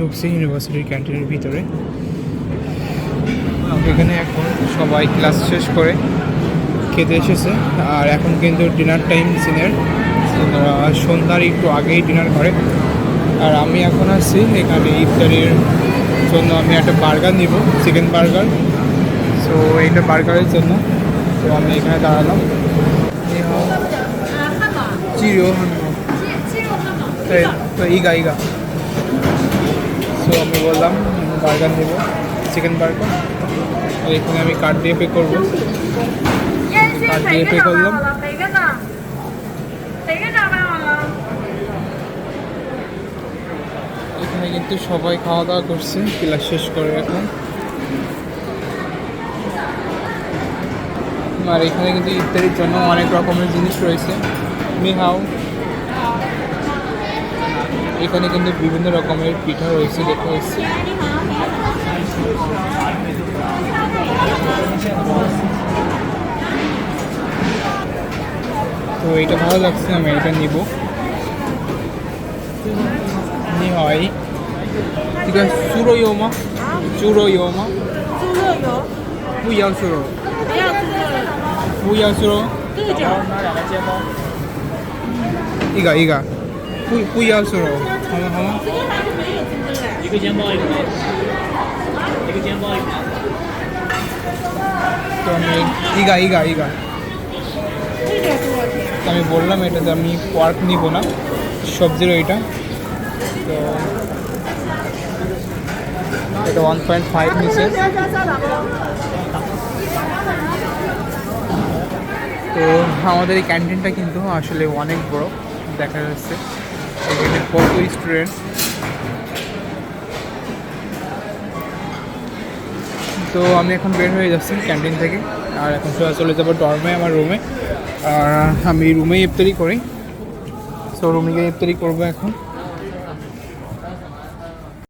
ঢুকছি ইউনিভার্সিটির ক্যান্টিনের ভিতরে। এখানে এখন সবাই ক্লাস শেষ করে খেতে এসেছে। আর এখন কিন্তু ডিনার টাইম সিনের সন্ধ্যার একটু আগেই ডিনার করে। আর আমি এখন আসছি এখানে ইফতারির জন্য। আমি একটা বার্গার নিব চিকেন বার্গার সো এইটা বার্গারের জন্য। তো আমি এখানে দাঁড়ালাম। চিরো তো ইগা ইগা। সো আমি বললাম বার্গার নেব, চিকেন বার্গার। আর এখানে আমি কার্ড দিয়ে পে করব। কার্ড দিয়ে পে করলাম। এখানে কিন্তু সবাই খাওয়া দাওয়া করছে, ক্লাস শেষ করে এখন। আর এখানে কিন্তু ইত্যাদির জন্য অনেক রকমের জিনিস রয়েছে। মিহাও এখানে কিন্তু বিভিন্ন রকমের পিঠা রয়েছে দেখা যাচ্ছে তো এটা ভালো লাগছে আমি এটা নিব হয় 이거 수로요마? 수로요마? 수로요. 부야수로. 부야수로. 부야수로. 이거 이거. 一个一个，不不要猪肉，好吗？好吗？这个还是没有猪的嘞。一个煎包一个，一个煎包一个。তো আমি一个一个一个，这个多少钱？ তো আমি বললাম এটাতে আমি কোয়ার্ক নিব না সবজির ওইটা তো এটা ওয়ান পয়েন্ট ফাইভ নিচে তো আমাদের এই ক্যান্টিনটা কিন্তু আসলে অনেক বড় দেখা যাচ্ছে এখানে কত স্টুডেন্ট। তো আমি এখন বের হয়ে যাচ্ছি ক্যান্টিন থেকে। আর এখন সোজা চলে যাব ডর্মে আমার রুমে আর আমি রুমেই ইফতারি করি। সো রুমে গিয়ে ইফতারি করব এখন।